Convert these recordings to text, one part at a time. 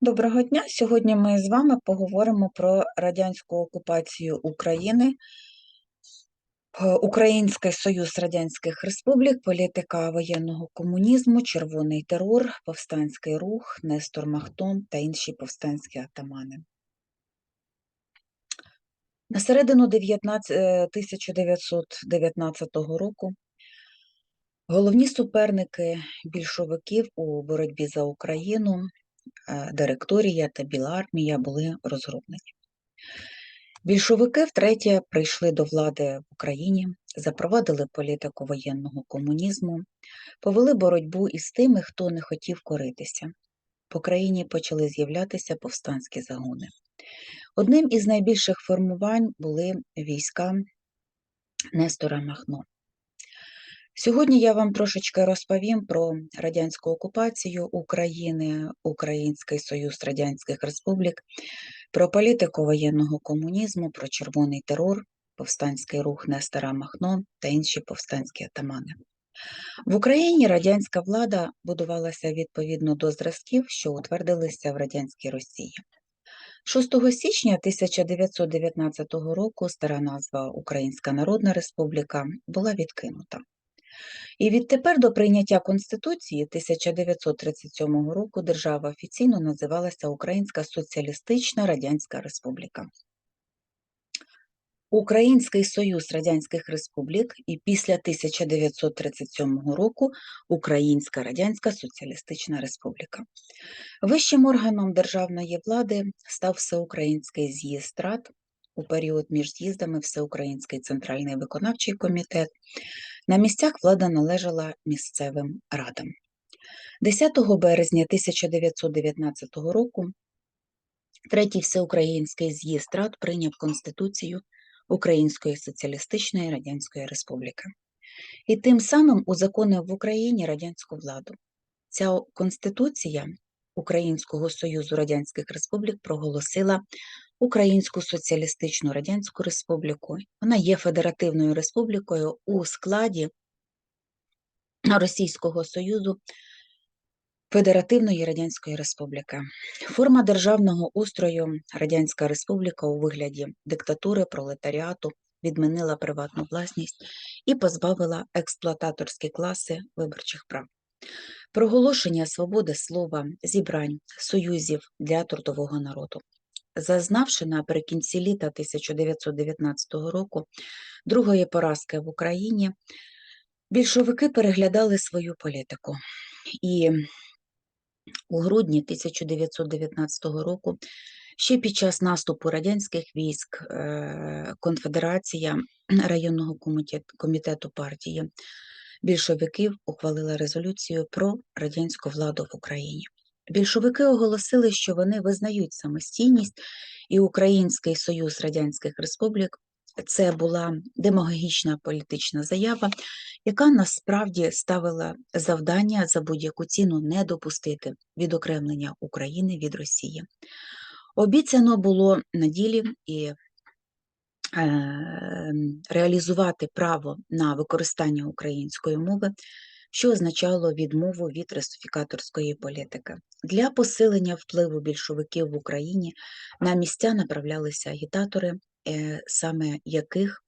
Доброго дня! Сьогодні ми з вами поговоримо про радянську окупацію України, е, Український Союз Радянських Республік, політика воєнного комунізму, червоний терор, повстанський рух, Нестор Махтом та інші повстанські атамани. На середину 19 е, 1919 року головні суперники більшовиків у боротьбі за Україну е, директорія та Біла армія були розгромлені. Більшовики втретє прийшли до влади в Україні, запровадили політику воєнного комунізму, повели боротьбу із тими, хто не хотів коритися. По країні почали з'являтися повстанські загони. Одним із найбільших формувань були війська Нестора Махно. Сьогодні я вам трошечки розповім про радянську окупацію України, Український Союз Радянських Республік, про політику воєнного комунізму, про червоний терор, повстанський рух Нестора Махно та інші повстанські атамани. В Україні радянська влада будувалася відповідно до зразків, що утвердилися в радянській Росії. 6 січня 1919 року стара назва Українська Народна Республіка була відкинута. І відтепер до прийняття Конституції 1937 року держава офіційно називалася Українська Соціалістична Радянська Республіка. Український Союз Радянських Республік і після 1937 року Українська Радянська Соціалістична Республіка. Вищим органом державної влади став Всеукраїнський з'їзд рад у період між з'їздами Всеукраїнський Центральний виконавчий комітет. На місцях влада належала місцевим радам. 10 березня 1919 року Третій Всеукраїнський з'їзд рад прийняв Конституцію Української Соціалістичної Радянської Республіки і тим самим узаконив в Україні радянську владу. Ця Конституція Українського Союзу Радянських Республік проголосила Українську Соціалістичну Радянську Республіку. Вона є федеративною республікою у складі Російського Союзу Федеративної Радянської Республіки. Форма державного устрою Радянська Республіка у вигляді диктатури, пролетаріату відмінила приватну власність і позбавила експлуататорські класи виборчих прав. Проголошення свободи слова, зібрань, союзів для трудового народу. Зазнавши наприкінці літа 1919 року другої поразки в Україні, більшовики переглядали свою політику. І у грудні 1919 року, ще під час наступу радянських військ, е, Конфедерація районного комітету партії більшовиків ухвалила резолюцію про радянську владу в Україні. Більшовики оголосили, що вони визнають самостійність і Український Союз Радянських Республік. Це була демагогічна політична заява, яка насправді ставила завдання за будь-яку ціну не допустити відокремлення України від Росії. Обіцяно було на ділі і реалізувати право на використання української мови що означало відмову від русифікаторської політики. Для посилення впливу більшовиків в Україні на місця направлялися агітатори, е, саме яких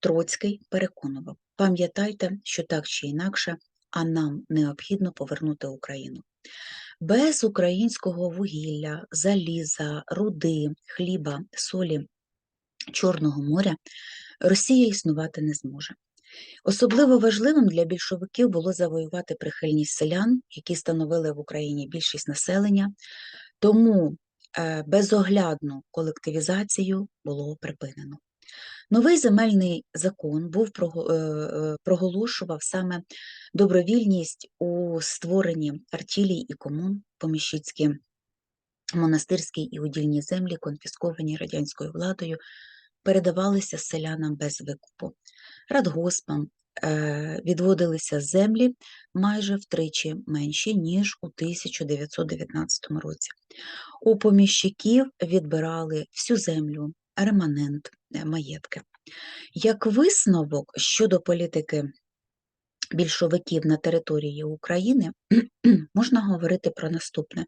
Троцький переконував. Пам'ятайте, що так чи інакше, а нам необхідно повернути Україну. Без українського вугілля, заліза, руди, хліба, солі, Чорного моря Росія існувати не зможе. Особливо важливим для більшовиків було завоювати прихильність селян, які становили в Україні більшість населення, тому е, безоглядну колективізацію було припинено. Новий земельний закон був е, е, проголошував саме добровільність у створенні артілій і комун, поміщицькі монастирські і удільні землі, конфісковані радянською владою, передавалися селянам без викупу радгоспам е, відводилися землі майже втричі менші, ніж у 1919 році. У поміщиків відбирали всю землю, реманент, е, маєтки. Як висновок щодо політики більшовиків на території України, можна говорити про наступне: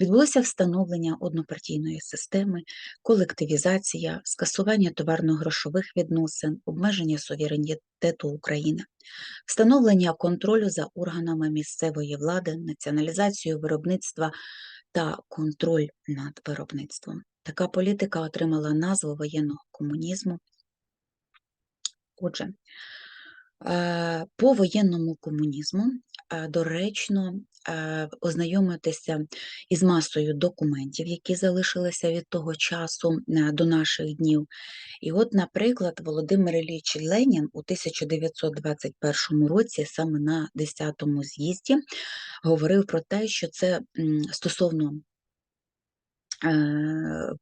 відбулося встановлення однопартійної системи, колективізація, скасування товарно-грошових відносин, обмеження суверенітету України, встановлення контролю за органами місцевої влади, націоналізацію виробництва та контроль над виробництвом. Така політика отримала назву воєнного комунізму. Отже, по воєнному комунізму е, доречно е, ознайомитися із масою документів, які залишилися від того часу до наших днів. І от, наприклад, Володимир Ілліч Ленін у 1921 році, саме на 10-му з'їзді, говорив про те, що це стосовно Е,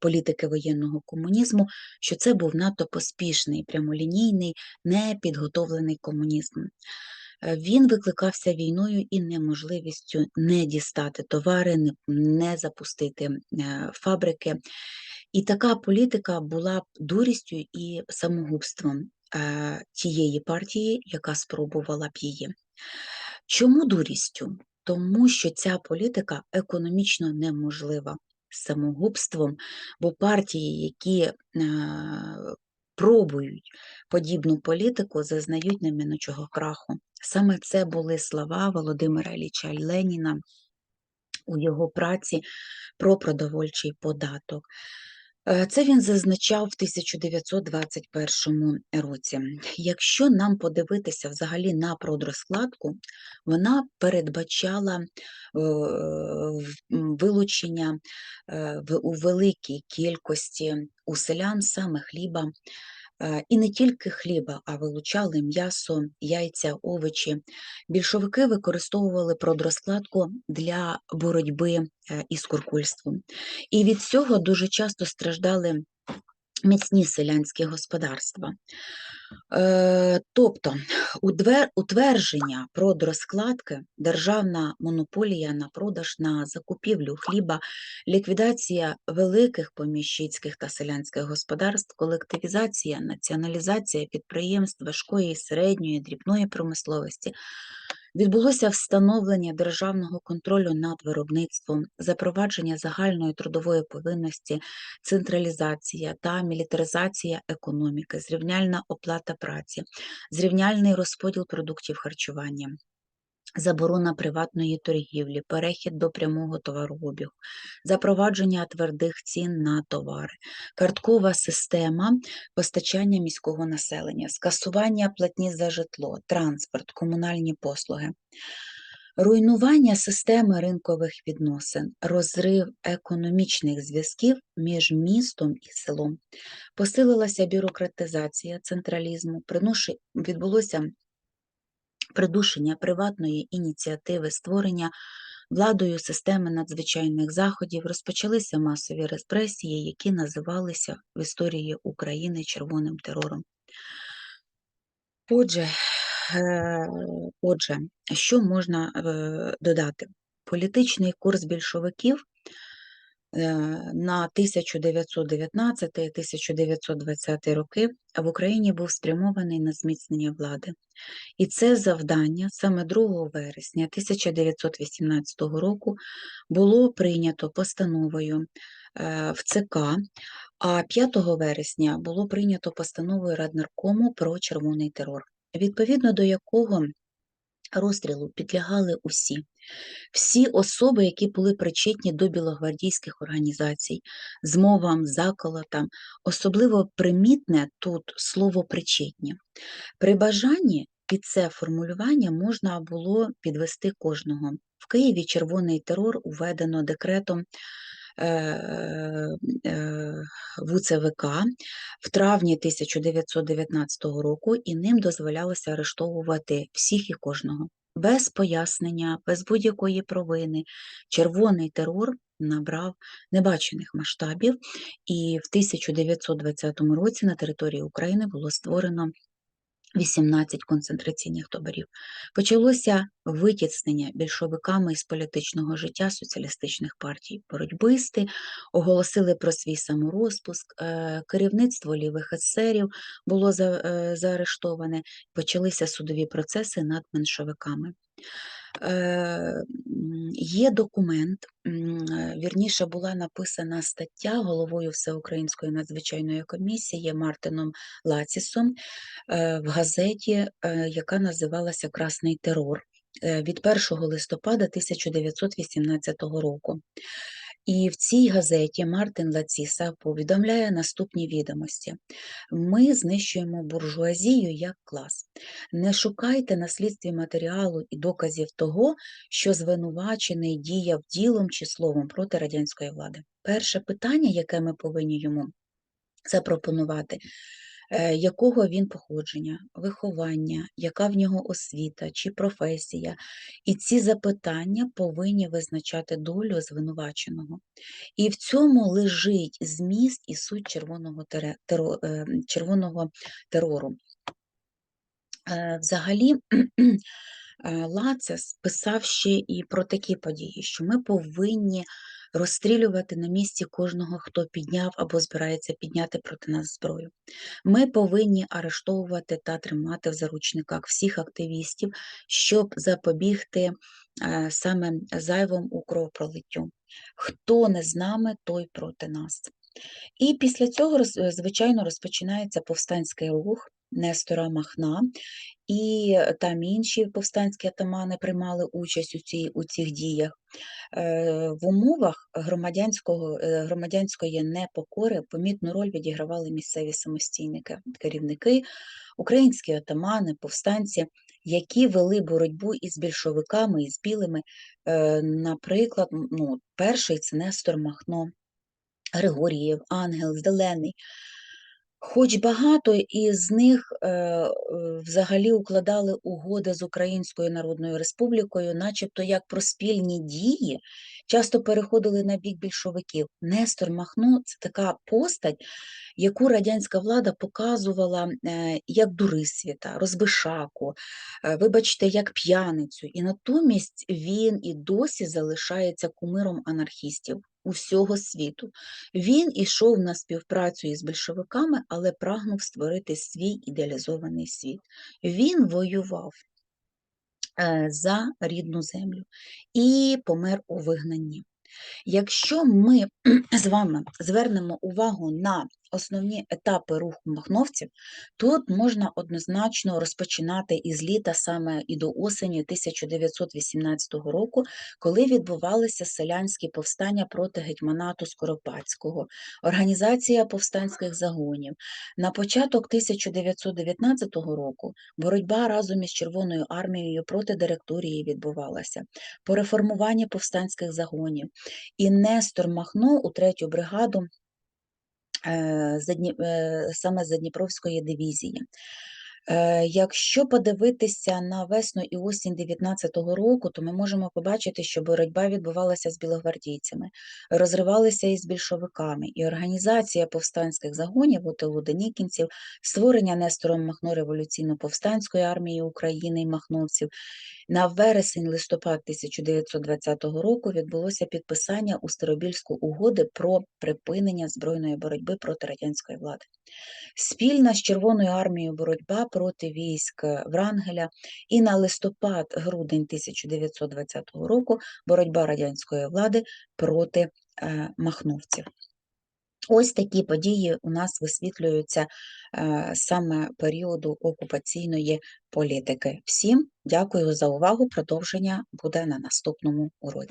політики воєнного комунізму, що це був надто поспішний, прямолінійний, непідготовлений комунізм. Е, він викликався війною і неможливістю не дістати товари, не запустити е, фабрики. І така політика була дурістю і самогубством тієї партії, яка спробувала б її. Чому дурістю? Тому що ця політика економічно неможлива самогубством, бо партії, які е, пробують подібну політику, зазнають неминучого краху. Саме це були слова Володимира Ілліча Леніна у його праці про продовольчий податок. Е, це він зазначав в 1921 році. Якщо нам подивитися взагалі на продрозкладку, вона передбачала е, вилучення е, у великій кількості у селян саме хліба, і не тільки хліба, а вилучали м'ясо, яйця, овочі. Більшовики використовували продрозкладку для боротьби е, із куркульством. І від цього дуже часто страждали міцні селянські господарства. Е, тобто утвердження продрозкладки, державна монополія на продаж на закупівлю хліба, ліквідація великих поміщицьких та селянських господарств, колективізація, націоналізація підприємств важкої, середньої, дрібної промисловості Відбулося встановлення державного контролю над виробництвом, запровадження загальної трудової повинності, централізація та мілітаризація економіки, зрівняльна оплата праці, зрівняльний розподіл продуктів харчування. Заборона приватної торгівлі, перехід до прямого товарообігу, запровадження твердих цін на товари, карткова система постачання міського населення, скасування платні за житло, транспорт, комунальні послуги, руйнування системи ринкових відносин, розрив економічних зв'язків між містом і селом, посилилася бюрократизація централізму, відбулося придушення приватної ініціативи, створення владою системи надзвичайних заходів розпочалися масові репресії, які називалися в історії України червоним терором. Отже, е, отже, що можна е, додати? Політичний курс більшовиків на 1919-1920 роки в Україні був спрямований на зміцнення влади. І це завдання саме 2 вересня 1918 року було прийнято постановою е, в ЦК, а 5 вересня було прийнято постановою Раднаркому про червоний терор, відповідно до якого розстрілу підлягали усі. Всі особи, які були причетні до білогвардійських організацій, змовам, заколотам, особливо примітне тут слово причетні. При бажанні під це формулювання можна було підвести кожного. В Києві червоний терор уведено декретом е, е, ВУЦВК в травні 1919 року, і ним дозволялося арештовувати всіх і кожного. Без пояснення, без будь-якої провини, червоний терор набрав небачених масштабів, і в 1920 році на території України було створено 18 концентраційних таборів. Почалося витіснення більшовиками із політичного життя соціалістичних партій. Боротьбисти оголосили про свій саморозпуск, е, керівництво лівих есерів було е, заарештоване, почалися судові процеси над меншовиками. Е, Є документ, е, вірніше була написана стаття головою Всеукраїнської надзвичайної комісії Мартином Лацісом е, в газеті, яка називалася Красний терор від 1 листопада 1918 року. І в цій газеті Мартин Лаціса повідомляє наступні відомості: ми знищуємо буржуазію як клас. Не шукайте на слідстві матеріалу і доказів того, що звинувачений діяв ділом чи словом проти радянської влади. Перше питання, яке ми повинні йому запропонувати, якого він походження, виховання, яка в нього освіта чи професія. І ці запитання повинні визначати долю звинуваченого. І в цьому лежить зміст і суть червоного, терор, е, червоного терору. Е, Взагалі, е, Лацис писав ще і про такі події, що ми повинні розстрілювати на місці кожного, хто підняв або збирається підняти проти нас зброю. Ми повинні арештовувати та тримати в заручниках всіх активістів, щоб запобігти е, саме зайвому кровопролиттю. Хто не з нами, той проти нас. І після цього, звичайно, розпочинається повстанський рух Нестора Махна, і там інші повстанські атамани приймали участь у, цій, у цих діях. Е, В умовах громадянського, е, громадянської непокори помітну роль відігравали місцеві самостійники, керівники, українські атамани, повстанці, які вели боротьбу із більшовиками, із білими. Е, Наприклад, ну, перший це Нестор Махно. Григорієв, Ангел, Зелений. Хоч багато із них е, е, взагалі укладали угоди з Українською Народною Республікою, начебто як про спільні дії, часто переходили на бік більшовиків. Нестор Махно це така постать, яку радянська влада показувала е, як дурисвіта, розбишаку, вибачте, як п'яницю. І натомість він і досі залишається кумиром анархістів усього світу. Він ішов на співпрацю із більшовиками, але прагнув створити свій ідеалізований світ. Він воював е, за рідну землю і помер у вигнанні. Якщо ми з вами звернемо увагу на основні етапи руху махновців, тут можна однозначно розпочинати із літа саме і до осені 1918 року, коли відбувалися селянські повстання проти гетьманату Скоропадського, організація повстанських загонів. На початок 1919 року боротьба разом із Червоною армією проти директорії відбувалася, по реформуванні повстанських загонів. І Нестор Махно у третю бригаду е, е, саме Задніпровської дивізії. Е, Якщо подивитися на весну і осінь 19-го року, то ми можемо побачити, що боротьба відбувалася з білогвардійцями, розривалися із більшовиками, і організація повстанських загонів ОТУ Денікінців, створення Нестором Махно революційно-повстанської армії України і махновців. На вересень-листопад 1920 року відбулося підписання у Старобільську угоди про припинення збройної боротьби проти радянської влади. Спільна з Червоною армією боротьба проти військ Врангеля і на листопад-грудень 1920 року боротьба радянської влади проти е, махновців. Ось такі події у нас висвітлюються е, саме періоду окупаційної політики. Всім дякую за увагу. Продовження буде на наступному уроці.